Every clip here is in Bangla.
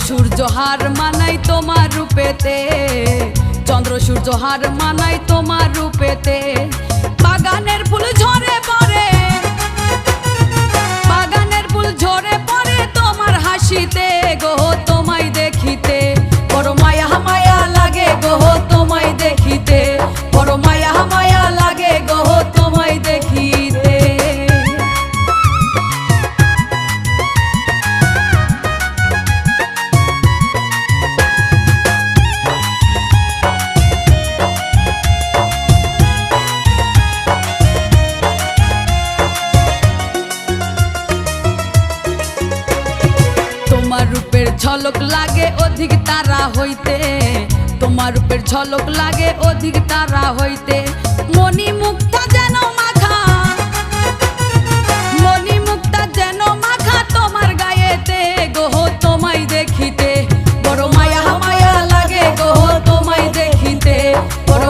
সূর্য হার মানাই তোমার রূপেতে। চন্দ্র সূর্য হার মানাই তোমার রূপেতে। বাগানের ফুল ঝরে পড়ে ঝলক লাগে, অধিক তারা হইতে। তোমার রূপের ঝলক লাগে, অধিক তারা হইতে। মণি মুক্তা যেন মাখা মণি মুক্তা যেন মাখা তোমার গায়েতে। গোহ, তোমায় দেখিতে। বড় মায়া মায়া লাগে গোহ, তোমায় দেখিতে। বড়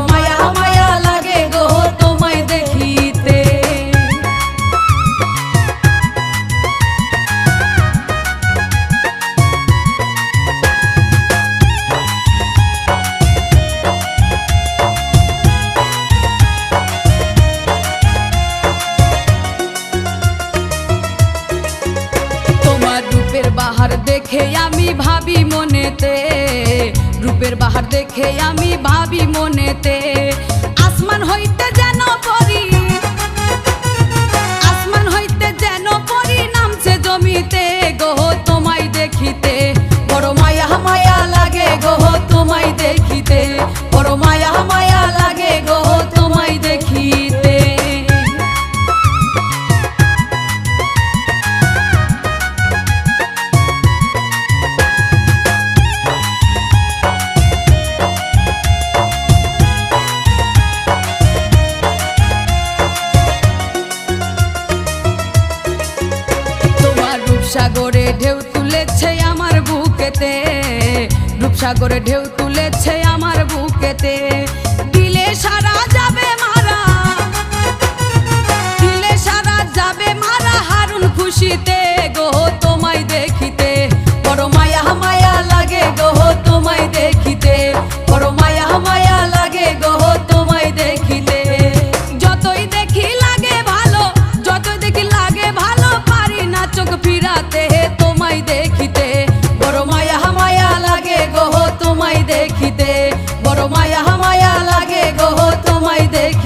বাহার দেখে আমি ভাবি মনেতে, রূপের বাহার দেখে আমি ভাবি মনেতে, আসমান হইতে যেন পরি, আসমান হইতে যেন পরি নামছে জমিতে গো। রূপসাগরে ঢেউ তুলেছে আমার বুকেতে। রূপসাগরে ঢেউ তুলেছে আমার বুকেতে। দিলে সারা যাবে মারা। দিলে সারা যাবে মারা, হারুন খুশিতে গো দেখ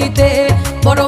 দেখিতে বড়